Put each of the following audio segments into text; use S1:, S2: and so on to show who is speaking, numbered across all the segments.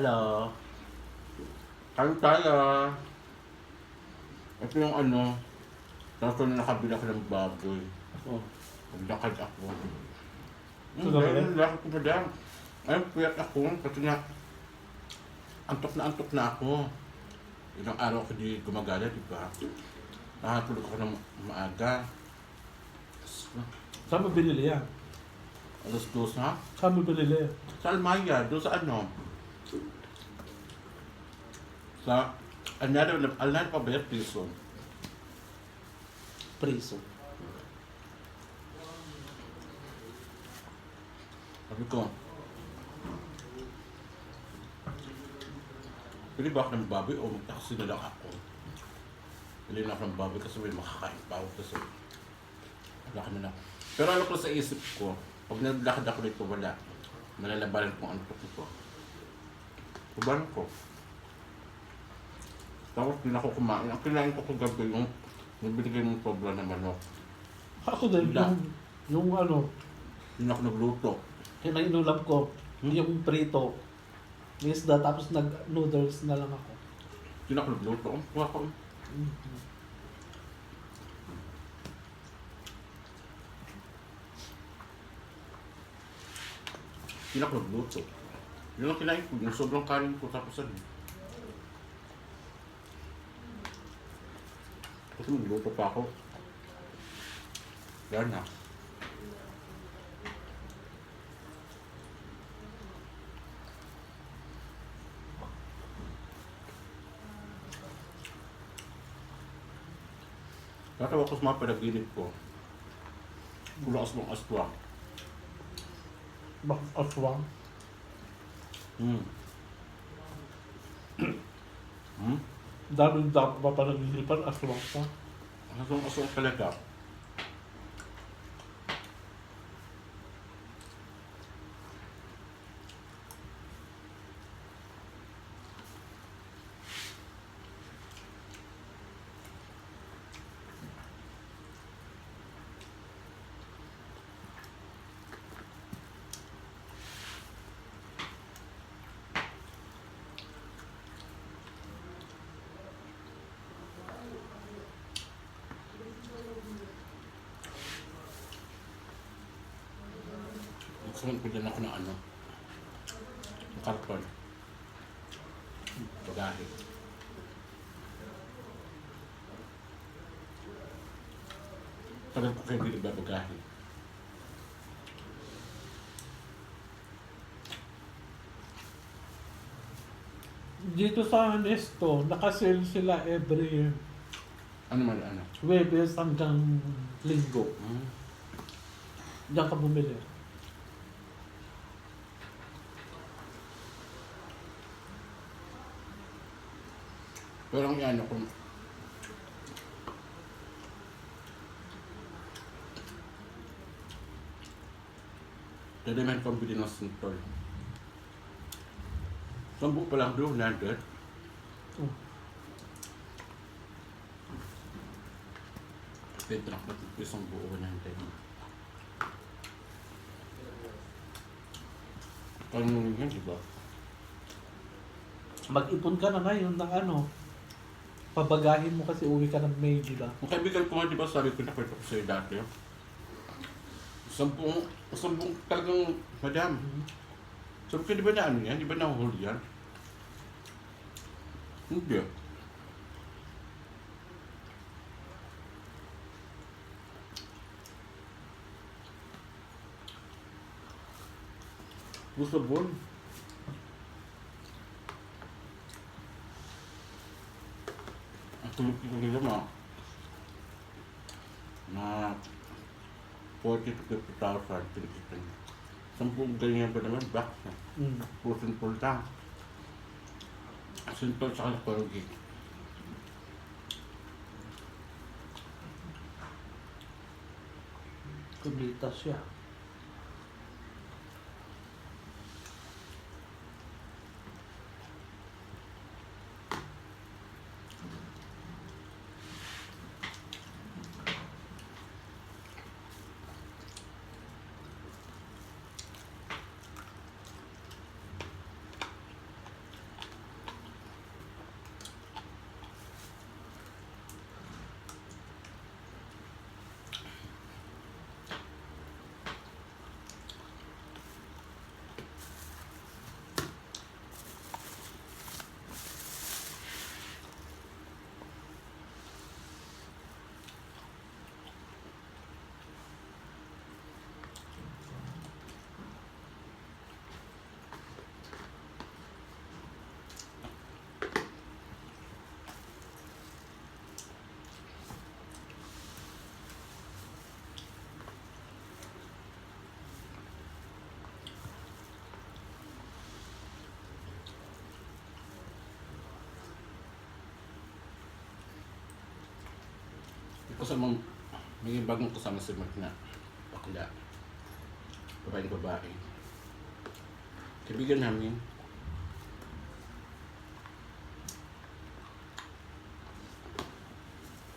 S1: Hello. Kain tayo. Ito yung ano, tapos na nakabila ko ng baboy.
S2: Oh.
S1: Naglakad ako.
S2: Ito na ba
S1: naglakad ko pa dyan. Ayun, puyat ako. Kasi nga, antok na antok na ako. Ilang araw ko di gumagala, di ba? Nakatulog ako ng maaga.
S2: Saan mo binili yan?
S1: Alas dos na.
S2: Saan mo binili?
S1: Sa Almaya, doon sa ano? Sa Alnada, Alnada pa ba yan? Prison.
S2: Priso.
S1: Sabi ko, Pili ba ako ng baboy o magtaksi na lang ako? Pili na ako ng baboy kasi may makakain pa ako kasi wala ka na lang. Pero ano ko sa isip ko, pag naglakad ako dito wala, malalabanan kung ano ko. Kubaran ko. Tapos hindi na ako kumain. Ang kinain ko kagabi yung nabinigay mong sobra na manok.
S2: Ako din,
S1: Wala.
S2: yung, yung ano,
S1: Hindi na ako nagluto.
S2: yung inulam ko, yung prito, may isda, tapos nag-noodles na lang ako.
S1: Hindi na ako nagluto. Ang kuha ko. Hindi na ako nagluto. Yun ang kinain ko. Yung sobrang kanin ko tapos ano. Kasi magluto pa ako. Yan na. Natawa ko sa mga panaginip ko. Bulas mong aswang.
S2: Bakit aswang?
S1: Hmm. hmm?
S2: Dami dapat pa pa naglilipan, aswang pa.
S1: Aswang aswang talaga. Din ako ng ano. Karton. Bagahe. Tagal ko kayo hindi bagahe.
S2: Dito sa Nesto, nakasale sila every
S1: Ano man ano?
S2: Webes hanggang Linggo.
S1: Hmm?
S2: Diyan ka bumili.
S1: Pero ang ano kung Dali man pambili ng sintol. Sambu pa lang doon.
S2: Oh.
S1: Na ako isang buo nandun. Kano yun, di ba?
S2: Mag-ipon ka na ngayon ng ano. Pabagahin mo kasi uwi ka ng May, di ba?
S1: Ang kaibigan ko nga, di ba, sabi ko na kwento ko sa'yo dati. Sampung, sampung talagang, madam, sabi ko, di ba na ano yan? Di ba nahuhuli yan? Hindi. Gusto bon. Ang tulog ko nila mga na 40 to 50,000 pinakita niya. Sampung ganyan ba naman, back na.
S2: Mm.
S1: Kasamang, may bagong kasama si Mark na bakla. Babaeng babae. Kaibigan namin.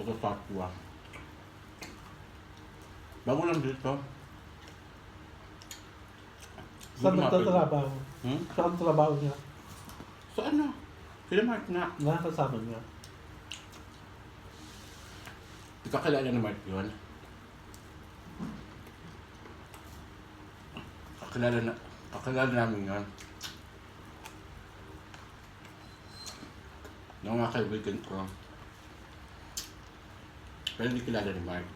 S1: Taga Papua. Bago lang dito.
S2: Saan nagtatrabaho?
S1: Hmm?
S2: Saan trabaho niya?
S1: Sa ano? Sila Mark na.
S2: Nakakasama niya.
S1: Di ka kilala ni Mark yun? Kakilala na, kakilala namin yun. Ng mga kaibigan ko. Pero hindi kilala ni Mark.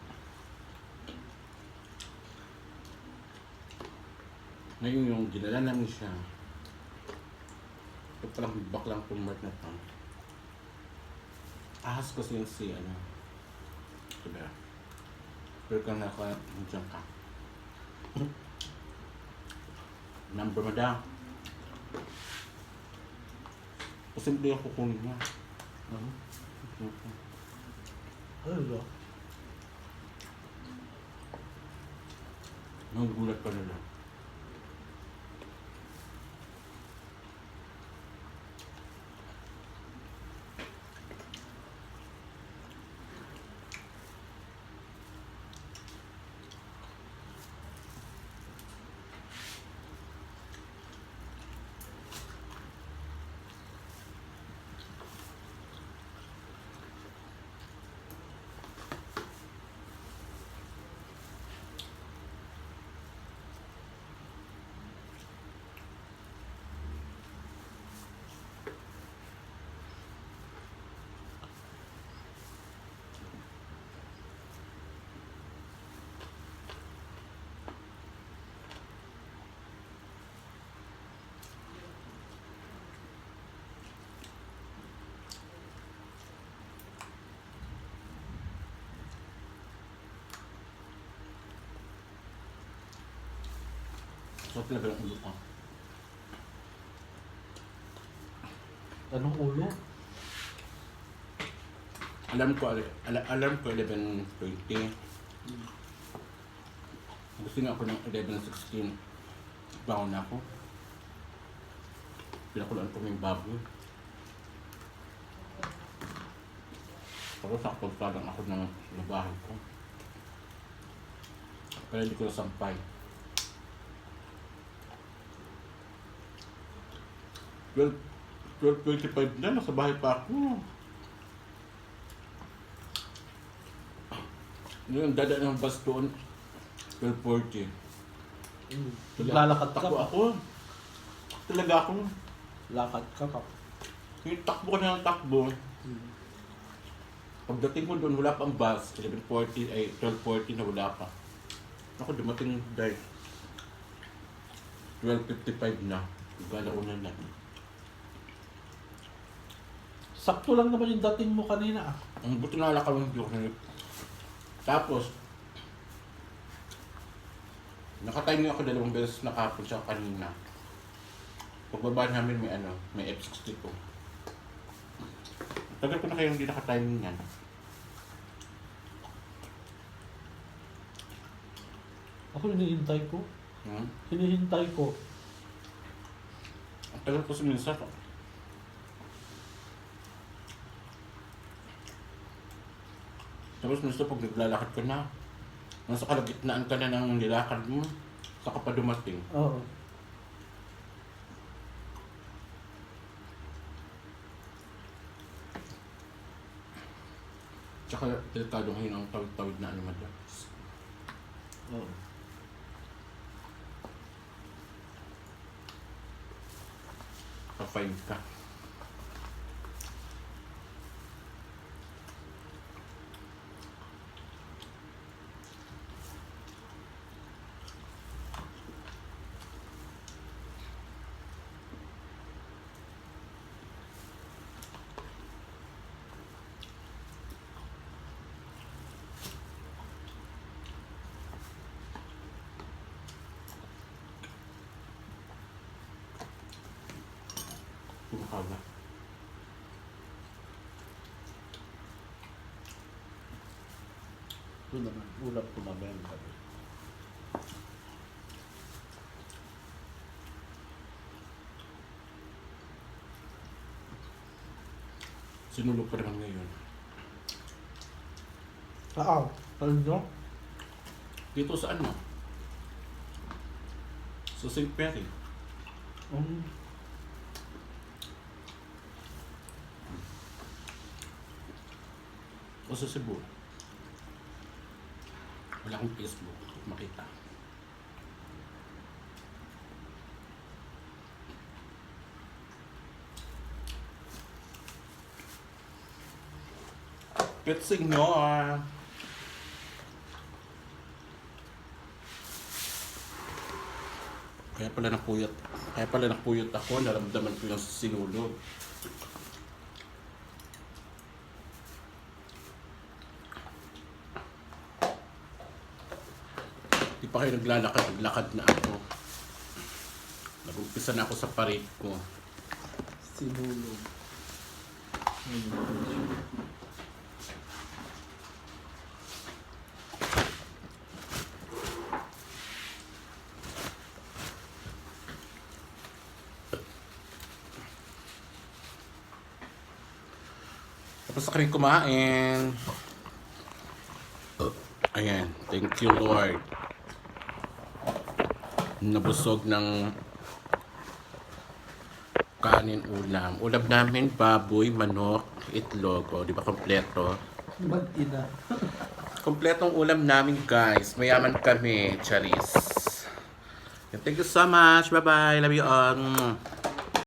S1: Ngayon yung dinala namin siya. Ito palang baklang kong Mark na to. Ahas kasi yun si ano. Diba? Pero kang naka, nandiyan ka. Number mo daw. Posible yung kukunin niya.
S2: Ano? Ano ba?
S1: Magugulat pa nila. Sarap level ang ulo ko.
S2: Anong ulo?
S1: Alam ko, al alam ko 11.20. Gusto nga ako ng 11.16. Bangon na ako. Pinakulaan ko yung baboy. Pero sakto pa lang ako ng bahay ko. Pero hindi ko sampay. 12, 12.25 na, nasa bahay pa ako. Ngayon, dada ng bus doon, 12.40. Mm.
S2: Naglalakad ka
S1: Takbo
S2: pa.
S1: ako. Talaga ako.
S2: Lakad ka pa.
S1: Yung takbo ko na ng takbo.
S2: Mm.
S1: Pagdating ko doon, wala pang bus. 11.40, ay 12.40 na wala pa. Ako dumating dahil 12.55 na. Galaw na natin.
S2: Sakto lang naman yung dating mo kanina ah.
S1: Ang buti na lakal ng joke na Tapos, nakatiming ako dalawang beses na kapon siya kanina. Pagbaba namin may ano, may F60 ko. Tagal ko na kayong hindi nakatiming yan.
S2: Ako hinihintay ko.
S1: Hmm?
S2: Hinihintay ko.
S1: Ang tagal ko suminsa. Tapos minsan pag naglalakad ka na, nasa kalagitnaan ka na ng nilakad mo, saka pa dumating.
S2: Oo.
S1: Tsaka delikado ngayon ang tawid-tawid na ano madam.
S2: Oo.
S1: Pa-fine ka. Kumakaw na.
S2: Ito naman, ulam ko mamaya ng gabi.
S1: Sinulog pa naman ngayon.
S2: Ah, ano nyo?
S1: Dito sa ano? Sa St. Mary.
S2: Um,
S1: O sa Cebu. Wala akong Facebook. Makita. Pitsing nyo ah. Kaya pala napuyat. Kaya pala napuyat ako. Naramdaman ko yung sinulog. Pa kayo naglalakad, naglakad na ako. Nag-umpisa na ako sa parit ko.
S2: sinulog.
S1: Tapos na kami kumain. Ayan, thank you Lord. Nabusog ng kanin ulam. Ulam namin baboy, manok, itlog. O, di ba kompleto?
S2: Mag-ina.
S1: Kompletong ulam namin guys. Mayaman kami, Charis. Thank you so much. Bye-bye. Love you all.